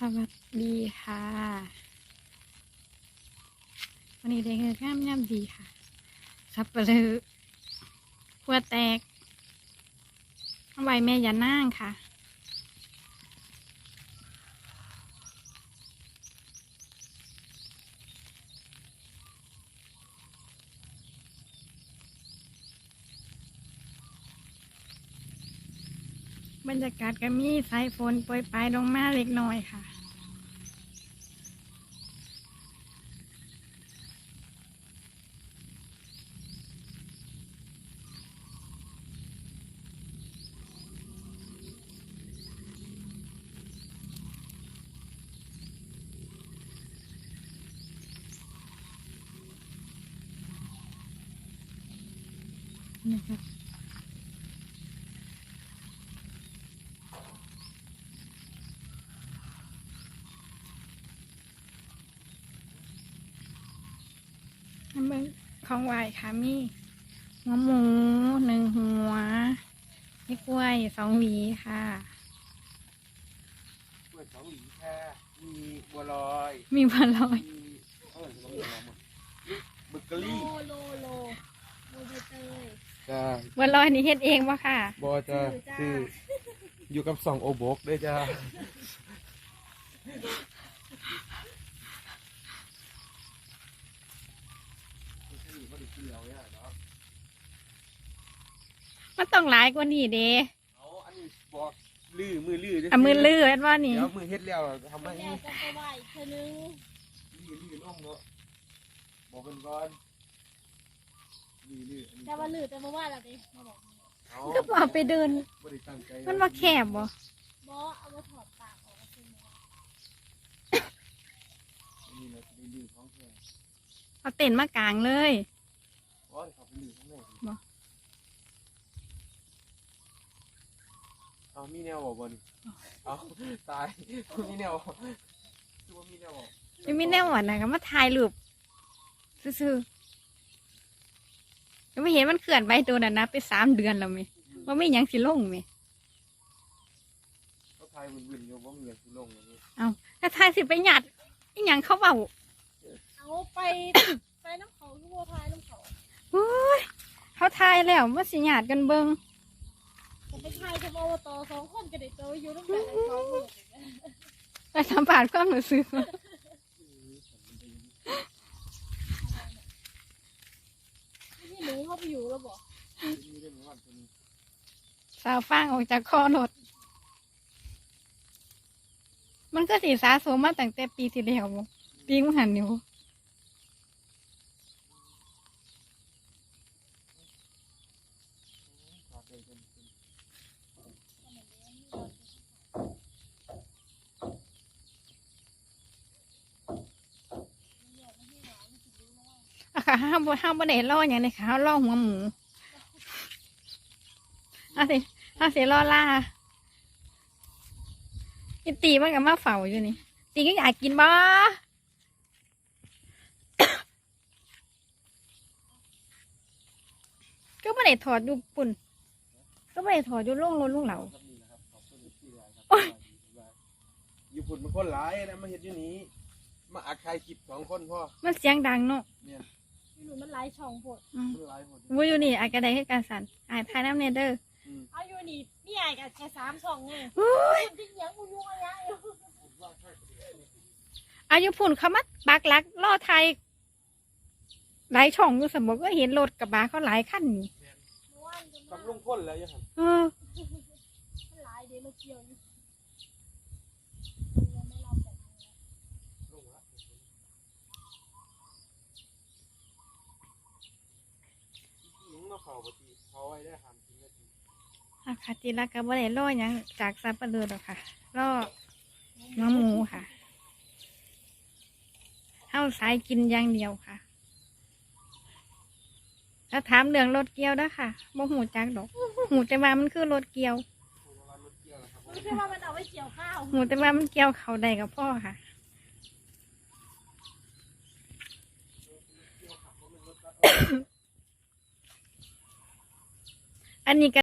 สวัสดีค่ะ วันนี้ได้เงินงามย่ำดีค่ะสับปะเลอหัวแตกเอาไว้แม่อยานั่งค่ะ บรรยากาศก็มีสายฝนโปรยปลายลงมาเล็กน้อยค่ะ นะครับ น้ำเบิ้ง ของไหวค่ะมีหัวหมูหนึ่งหัวมีกล้วยสองหวีค่ะเปิดสองหลีแค่มีบัวลอย มีบัวลอยมีเออลองดูลองหมดเบเกอรี่โลโลโลโลใบเตยจะบัวลอยนี่เฮ็ดเองวะค่ะบอจะชื่อจ้าคืออยู่กับสองโอโบกด้วยจ้า มันต้องหลายกว่านี้เด้เอาอันนี้บอกลื้อมือลื้อเอามือลื้อเฮ็ดว่านี่เดี๋ยวมือเฮ็ดแล้วทำแม่ให้จะไปไหวอีกเธอนึงลื้อลื้อล่องเนาะบอกเป็นก้อนลื้อลื้ออันนี้แต่ว่าลือแต่มาว่าแล้วดิมาบอกเอาก็เอาไปเดินบ่ได้ตั้งใจมันว่าแคบบ่บอเอามาถอดปากออกมาคือหมออันนี้เราจะได้ลื้อท้องแค่เอาเต็นท์มากลางเลย โอ้ยเขาไปลื้อข้างในสิ บ่ เอามีแนวบอกบ่นี่เอาตายมีแนวบอกคือว่ามีแนวบอกยังไม่แน่หวนนะก็มาถ่ายรูปซื่อๆยังไม่เห็นมันเขื่อนไปตัวนั้นนะไปสามเดือนแล้วมั้ยว่าไม่หยังสิลงมั้ยเขาทายวุ่นๆอยู่ว่ามีอย่างที่ลงอย่างนี้ถ้าถ่ายสิไปหยัดอีหยังเขาเบาเอาไปไปน้ำเขาที่วัวพายน้ำเขาโอ้ยเขาถ่ายแล้วมาสิหยาดกันเบิงผมไป ทายกับอบตสองคนก็ได้เจออยู่ตั้งแต่สองหมื่นไปสัมผัสความรู้สึกที่หนูเข้าไปอยู่แล้วบอกมีเรื่องของวันตัวนี้สาวฟางออกจากคอรถมันก็สีสะสมมาตั้งแต่ปีที่แล้วบ่ปีมหันอยู่ ขอเตือนกัน อะ ค่ะห้ามบ่ห้ามบ่ได้ล่ออย่างนี้ค่ะห้ามล่อหัวหมูเอาสิเอาสิล่อล่าอีตีมันก็มาเฝ้าอยู่นี่ตีก็อยากกินบ่ก็ไม่ได้ถอดอยู่ปุ่น ก็ไม่ได้ถอดอยู่ล่งรถลุงเหล่าครับนี่นะครับขอบคุณที่หลายครับอยู่ฝุ่นมันคนหลายนะมาเห็ดอยู่นี้มาอักใครคลิปสองคนพ่อ มันเสียงดังเนาะ เนี่ยที่หนูมันหลายช่องโพดอืมคนหลายหมดวูอยู่นี่อายกระไดให้การสั่นอายทายน้ำเนเดอร์อืมเอาอยู่นี่พี่ใหญ่กับแค่สามช่องไงโอ้ยคุณที่ยังกูยุ่งอะไรอยู่อายุพุ่นเขามาปักหลักล่อไทยหลายช่องอยู่สมบอกก็เห็นรถกระบะเขาหลายขั้นนี่เมื่อวานจะกับมาลุงพ่นแล้วยังหันเออมันหลายเดี๋ยวมาเกี่ยวอยู่มันยังไม่รับแบบนี้ ลุงละลุงมาเข่าปก ติเขาไว้ได้หามทิ้งนาทีอาคาจิรักกับว่าได้ล่อหยังจากซาปะเลือดอกค่ะล่อน้องหมูค่ะเข้าสายกินอย่างเดียวค่ะถ้าถามเรื่องรถเกียวนะค่ะบ่หูจักดอกหูแต่ว่ามันคือรถเกียวเพราะว่ารถเกี่ยวนะครับไม่ใช่ว่ามันเอาไว้เกี่ยวข้าวหูแต่ว่ามันเกี่ยวเขาได้กับพ่อค่ะ อันนี้ก็